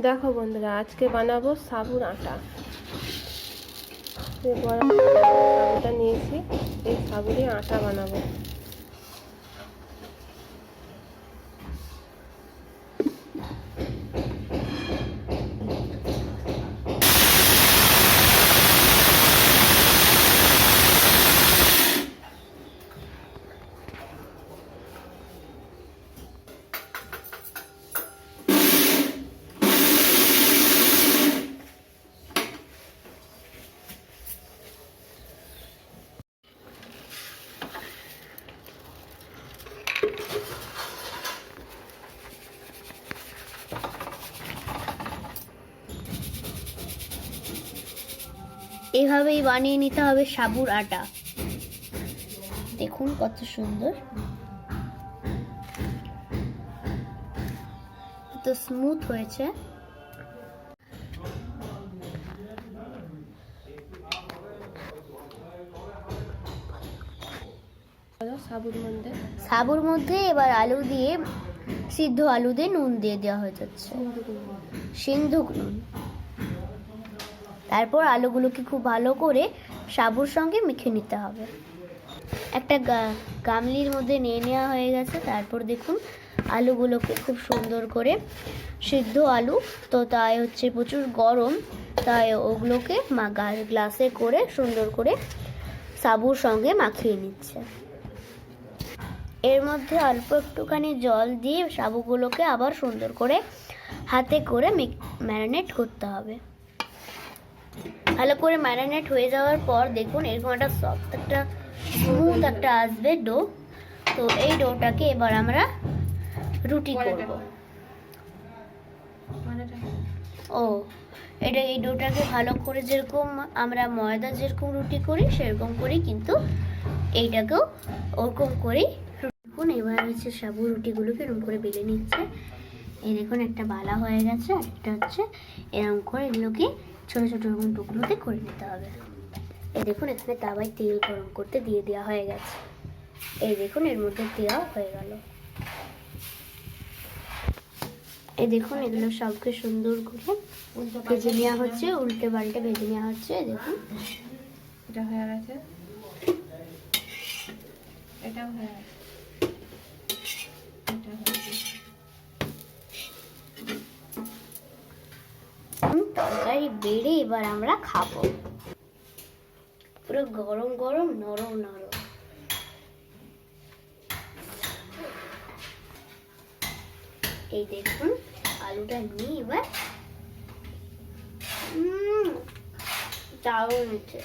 দেখো বন্ধুরা আজকে বানাবো সাবুর আটা। নিয়েছি এই সাবুরে আটা বানাবো। এভাবেই বানিয়ে নিতে হবে সাবুর আটা। দেখুন কত সুন্দর। তো স্মুথ হয়েছে। সাবুর মধ্যে। সাবুর মধ্যে এবার আলু দিয়ে সিদ্ধ আলু দিয়ে নুন দিয়ে দেওয়া হয়ে যাচ্ছে। সিন্ধুক নুন তারপর আলুগুলোকে খুব ভালো করে সাবুর সঙ্গে মেখে নিতে হবে। একটা গামলির মধ্যে নিয়ে নেওয়া হয়ে গেছে। তারপর দেখুন, আলুগুলোকে খুব সুন্দর করে সিদ্ধ আলু। তো তাই হচ্ছে প্রচুর গরম, তাই ওগুলোকে গ্লাসে করে সুন্দর করে সাবুর সঙ্গে মাখিয়ে নিচ্ছে। এর মধ্যে অল্প একটুখানি জল দিয়ে সাবুগুলোকে আবার সুন্দর করে হাতে করে ম্যারিনেট করতে হবে। ভালো করে ম্যারিনেট হয়ে যাওয়ার পর দেখুন এরকম একটা সফট একটা স্মুথ একটা আসবে ডো তো এই ডোটাকে এবার আমরা রুটি করব। ও এটা এই ডোটাকে ভালো করে যেরকম আমরা ময়দা যেরকম রুটি করি সেরকম করি কিন্তু এইটাকেও ওরকম করেই দেখুন এবার হচ্ছে সাবু রুটিগুলোকে এরকম করে বেলে নিচ্ছে। এই দেখুন, একটা বালা হয়ে গেছে, একটা হচ্ছে এরকম করে এগুলোকে ছোটো ছোটো এরকম টুকরোতে করে নিতে হবে। এই দেখুন, এখানে তাওয়ায় তেল গরম করতে দিয়ে দেওয়া হয়ে গেছে। এই দেখুন, এর মধ্যে দেওয়া হয়ে গেল। এই দেখুন, এগুলো সবকে সুন্দর করে ভেজে নেওয়া হচ্ছে, উল্টে পাল্টে ভেজে নেওয়া হচ্ছে দেখুন। এটা হয়ে গেছে। এটাও হয়ে গেছে। বেড়ে এবার আমরা খাব। পুরো গরম গরম, নরম নরম। এই দেখুন, আলুটা নিয়ে এবার দারুণ হচ্ছে